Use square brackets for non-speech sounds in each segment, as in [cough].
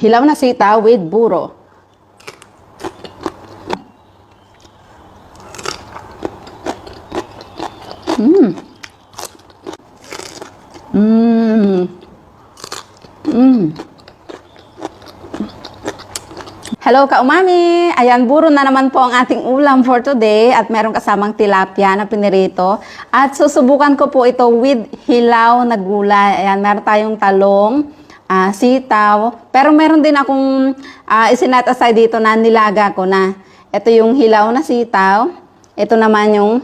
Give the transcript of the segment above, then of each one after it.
Hilaw na sita with buro. Mmm. Mmm. Hello ka umami! Ayan, buro na naman po ang ating ulam for today at meron kasamang tilapia na pinirito. At susubukan ko po ito with hilaw na gulay. Ayan, meron tayong talong, ah, sitaw. Pero meron din akong uh, isinet aside dito na nilaga ko na. Ito yung hilaw na sitaw. Ito naman yung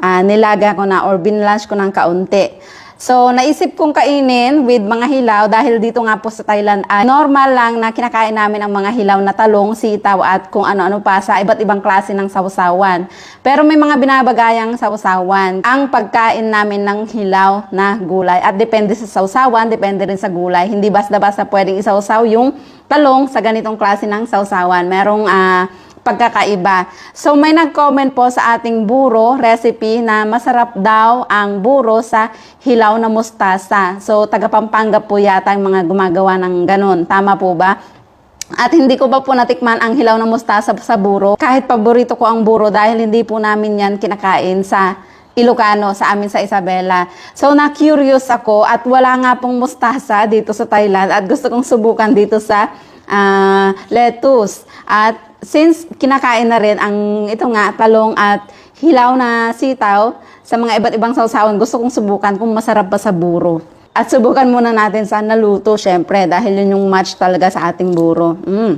ah, nilaga ko na or binlash ko ng kaunti. So, naisip kong kainin with mga hilaw dahil dito nga po sa Thailand ay normal lang na kinakain namin ang mga hilaw na talong, sitaw at kung ano-ano pa sa iba't ibang klase ng sausawan. Pero may mga binabagayang sausawan ang pagkain namin ng hilaw na gulay. At depende sa sausawan, depende rin sa gulay. Hindi basta-basta pwedeng isausaw yung talong sa ganitong klase ng sausawan. Merong ah, pagkakaiba. So may nag-comment po sa ating buro recipe na masarap daw ang buro sa hilaw na mustasa. So taga Pampanga po yata ang mga gumagawa ng ganun. Tama po ba? At hindi ko pa po natikman ang hilaw na mustasa sa buro. Kahit paborito ko ang buro dahil hindi po namin yan kinakain sa Ilocano sa amin sa Isabela. So na-curious ako at wala nga pong mustasa dito sa Thailand at gusto kong subukan dito sa ah, lettuce. At since kinakain na rin ang ito nga talong at hilaw na sitaw sa mga iba't ibang sausawan, gusto kong subukan kung masarap ba sa buro. At subukan muna natin sa naluto, syempre, dahil yun yung match talaga sa ating buro. Mm,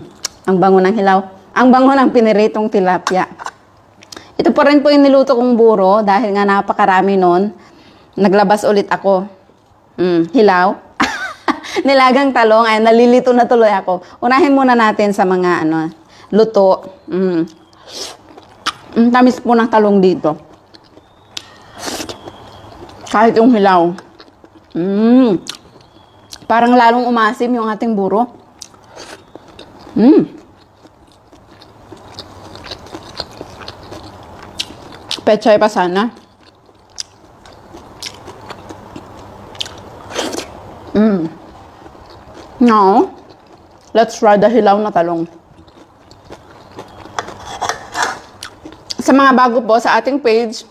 ang bango ng hilaw. Ang bango ng piniritong tilapia. Ito pa rin po yung niluto kong buro dahil nga napakarami nun. Naglabas ulit ako. Mm, hilaw. [laughs] Nilagang talong. Ay, nalilito na tuloy ako. Unahin muna natin sa mga ano, luto. Mm. Mm, tamis po ng talong dito. Kahit yung hilaw. Mm. Parang lalong umasim yung ating buro. Mm. Pechay pa sana. Mm. Now, let's try the hilaw na talong. Sa mga bago po sa ating page,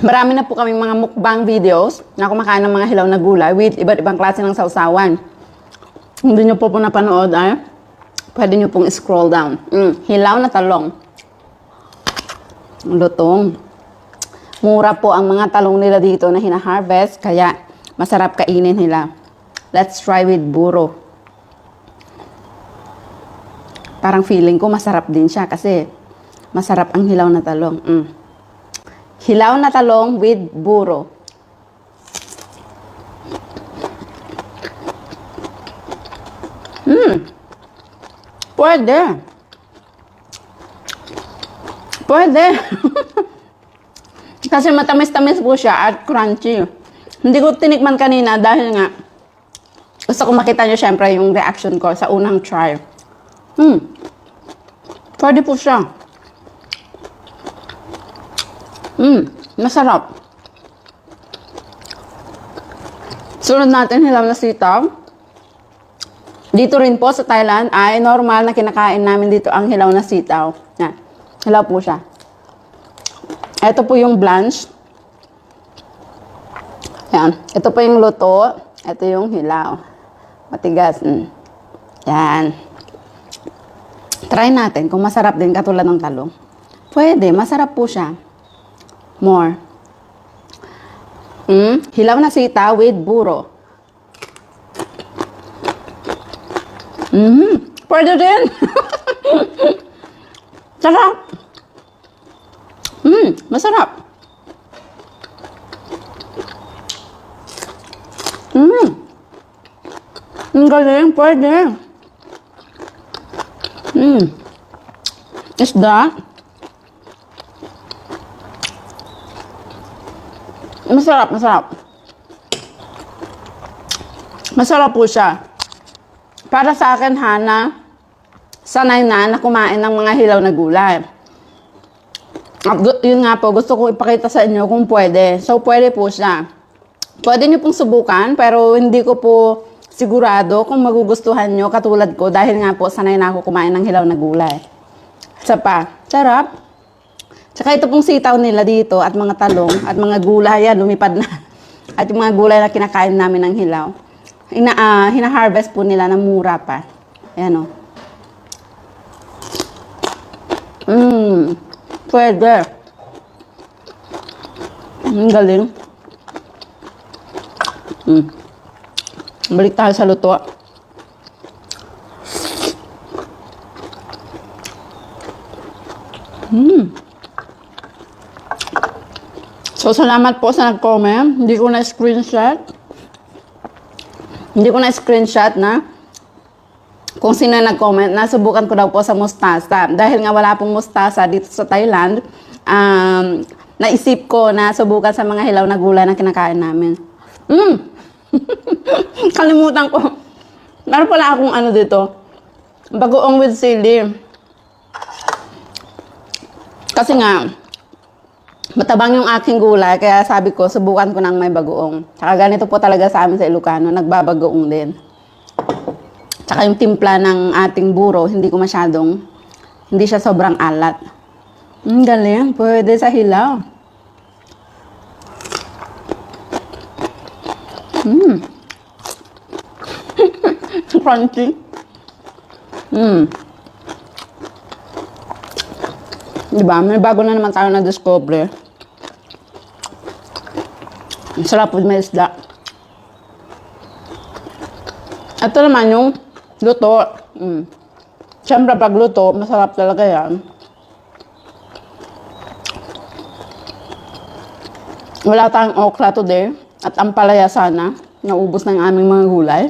marami na po kami mga mukbang videos na kumakain ng mga hilaw na gulay with iba't ibang klase ng sausawan. Kung hindi nyo po po napanood ay, pwede nyo pong scroll down. Mm, hilaw na talong. Lutong. Mura po ang mga talong nila dito na hina-harvest, kaya masarap kainin nila. Let's try with buro. Parang feeling ko masarap din siya kasi masarap ang hilaw na talong. Mm. Hilaw na talong with buro. Mm. Pwede. Pwede. [laughs] Kasi matamis-tamis po siya at crunchy. Hindi ko tinikman kanina dahil nga gusto ko makita nyo syempre yung reaction ko sa unang try. Hmm. Pwede po siya. Hmm. Masarap. Sunod natin hilaw na sitaw. Dito rin po sa Thailand ay normal na kinakain namin dito ang hilaw na sitaw. Yan. Hilaw po siya. Ito po yung blanch. Yan. Ito po yung luto. Ito yung hilaw. Matigas. Mm. Yan. Try natin kung masarap din katulad ng talong. Pwede. Masarap po siya. More. Mm. Hilaw na sitaw with buro. Mm. Pwede din. [laughs] Sarap. Mm, masarap. Mm. Ang galing, pwede. Mm. Isda. Masarap, masarap. Masarap po siya. Para sa akin, Hana, sanay na na kumain ng mga hilaw na gulay. At yun nga po, gusto ko ipakita sa inyo kung pwede. So, pwede po siya. Pwede nyo pong subukan, pero hindi ko po sigurado kung magugustuhan nyo katulad ko dahil nga po sanay na ako kumain ng hilaw na gulay. Isa pa, sarap. Tsaka ito pong sitaw nila dito at mga talong at mga gulay yan, lumipad na. [laughs] At yung mga gulay na kinakain namin ng hilaw. Ina, ah, hina-harvest po nila ng mura pa. Ayan o. Mmm, pwede. Ang galing. Mm. Balik tayo sa luto. Mm. So, salamat po sa nag-comment. Hindi ko na-screenshot. Hindi ko na-screenshot na kung sino nag-comment, nasubukan ko daw po sa mustasa. Dahil nga wala pong mustasa dito sa Thailand, um, naisip ko na subukan sa mga hilaw na gulay na kinakain namin. Mm! [laughs] Kalimutan ko. Meron pala akong ano dito. Bagoong with sili. Kasi nga, matabang yung aking gulay, kaya sabi ko, subukan ko ng may bagoong. Tsaka ganito po talaga sa amin sa Ilocano, nagbabagoong din. Tsaka yung timpla ng ating buro, hindi ko masyadong, hindi siya sobrang alat. Ang galing, pwede sa hilaw. Mmm. [laughs] Crunchy. Mmm. Diba? May bago na naman tayo na-discover. Ang sarap with may isda. Ito naman yung luto. Mm. Siyempre, pag luto, masarap talaga yan. Wala tayong okra today. At ang palaya sana. Naubos na yung aming mga gulay.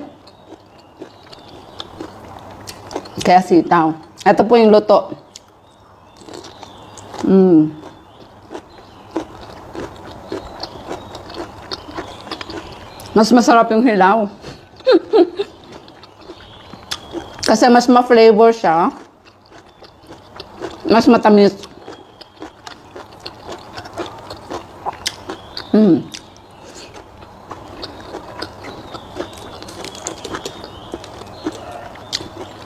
Kaya sitaw. Ito po yung luto. Mm. Mas masarap yung hilaw. [laughs] Kasi mas ma-flavor siya. Mas matamis. Mm.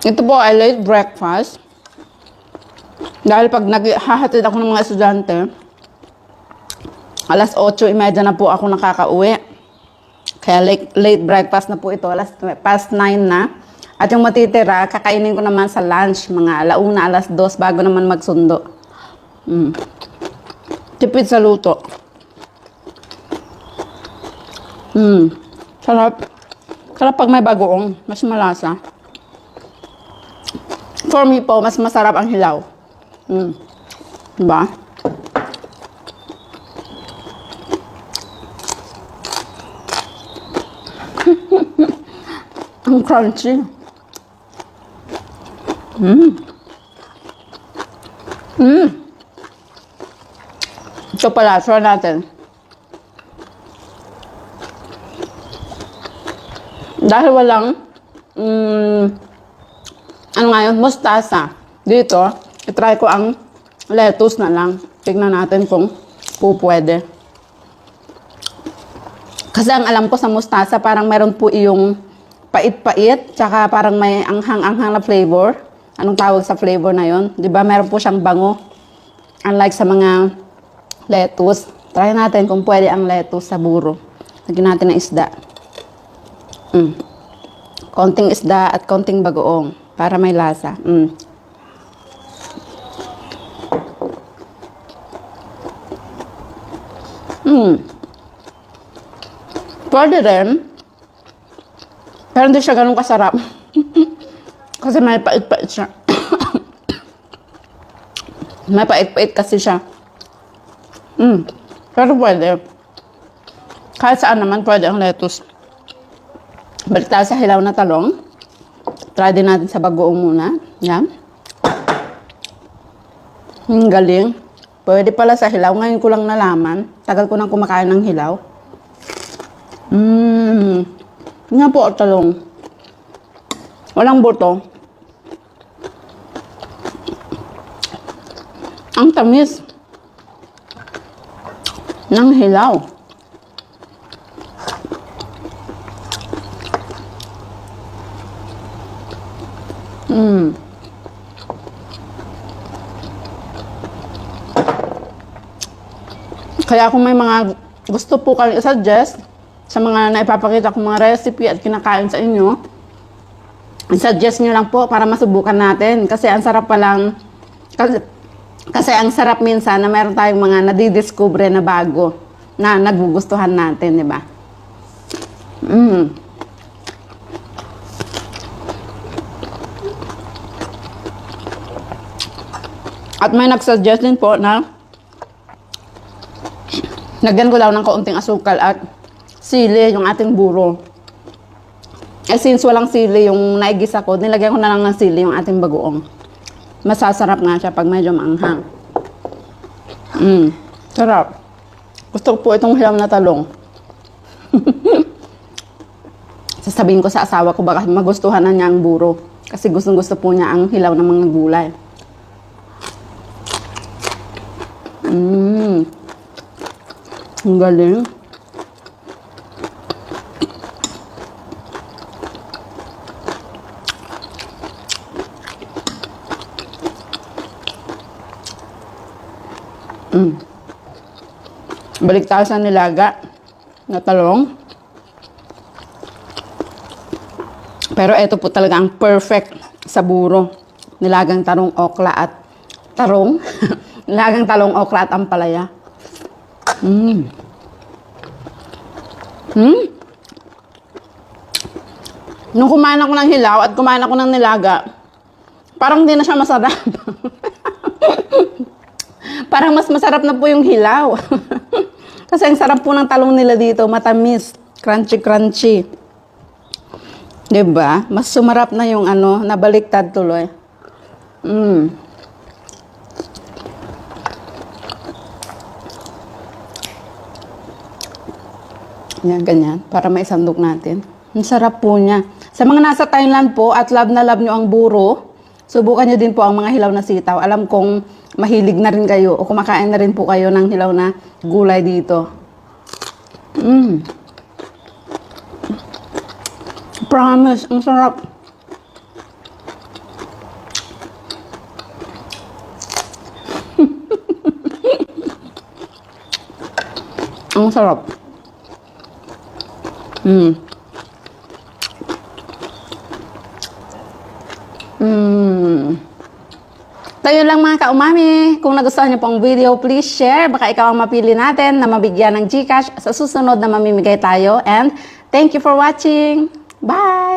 Ito po ay late breakfast. Dahil pag naghahatid ako ng mga estudyante, alas 8.30 na po ako nakakauwi. Kaya late, late breakfast na po ito, alas past 9 na. At yung matitira, kakainin ko naman sa lunch, mga alauna, alas 2, bago naman magsundo. Mm. Tipid sa luto. Mm. Sarap. Sarap pag may bagoong, mas malasa. For me po, mas masarap ang hilaw. Mm. Diba? [laughs] ang crunchy. Mm. Mm. Ito pala, try natin. Dahil walang mm, ano nga yun, mustasa. Dito, itry ko ang lettuce na lang. Tignan natin kung po pwede. Kasi ang alam ko sa mustasa, parang meron po yung pait-pait, tsaka parang may anghang-anghang na flavor. Anong tawag sa flavor na yon? Di ba meron po siyang bango. Unlike sa mga lettuce. Try natin kung pwede ang lettuce sa buro. Lagyan natin ng isda. Mm. Konting isda at konting bagoong para may lasa. Mm. Pwede rin. Pero hindi siya ganun kasarap. kasi may pait-pait siya. may pait-pait kasi siya. Mm. Pero pwede. Kahit saan naman pwede ang lettuce. Balik tayo sa hilaw na talong. Try din natin sa bagoong muna. Yan. Ang galing. Pwede pala sa hilaw. Ngayon ko lang nalaman. Tagal ko nang kumakain ng hilaw. Mmm. Nga po talong. Walang buto. Ang tamis. Ng hilaw. Kaya kung may mga gusto po kayo i-suggest sa mga naipapakita kong mga recipe at kinakain sa inyo, i-suggest nyo lang po para masubukan natin. Kasi ang sarap pa lang, kasi, kasi ang sarap minsan na meron tayong mga nadidiscover na bago na nagugustuhan natin, di ba? Mm. At may nagsuggest din po na Lagyan ko lang ng kaunting asukal at sili yung ating buro. Eh since walang sili yung naigisa ko, nilagyan ko na lang ng sili yung ating bagoong. Masasarap nga siya pag medyo maanghang. Mm, sarap. Gusto ko po itong hilaw na talong. [laughs] Sasabihin ko sa asawa ko baka magustuhan na niya ang buro. Kasi gustong gusto po niya ang hilaw ng mga gulay. Mmm. Ang galing. Mm. Balik tayo sa nilaga na talong. Pero ito po talaga ang perfect sa buro. Nilagang tarong okla at tarong. [laughs] Nilagang talong okra at ampalaya. Mm. Hmm? Nung kumain ako ng hilaw at kumain ako ng nilaga, parang hindi na siya masarap. [laughs] parang mas masarap na po yung hilaw. [laughs] Kasi ang sarap po ng talong nila dito, matamis, crunchy-crunchy. 'Di ba? Mas sumarap na yung ano, nabaliktad tuloy. Mm. Yan, ganyan. Para maisandok natin. Ang sarap po niya. Sa mga nasa Thailand po at love na love nyo ang buro, subukan nyo din po ang mga hilaw na sitaw. Alam kong mahilig na rin kayo o kumakain na rin po kayo ng hilaw na gulay dito. Mm. Promise, ang sarap. [laughs] ang sarap. Mm. Mm. Tayo lang mga kaumami. Kung nagustuhan niyo pong video, please share. Baka ikaw ang mapili natin na mabigyan ng Gcash sa susunod na mamimigay tayo. And thank you for watching. Bye!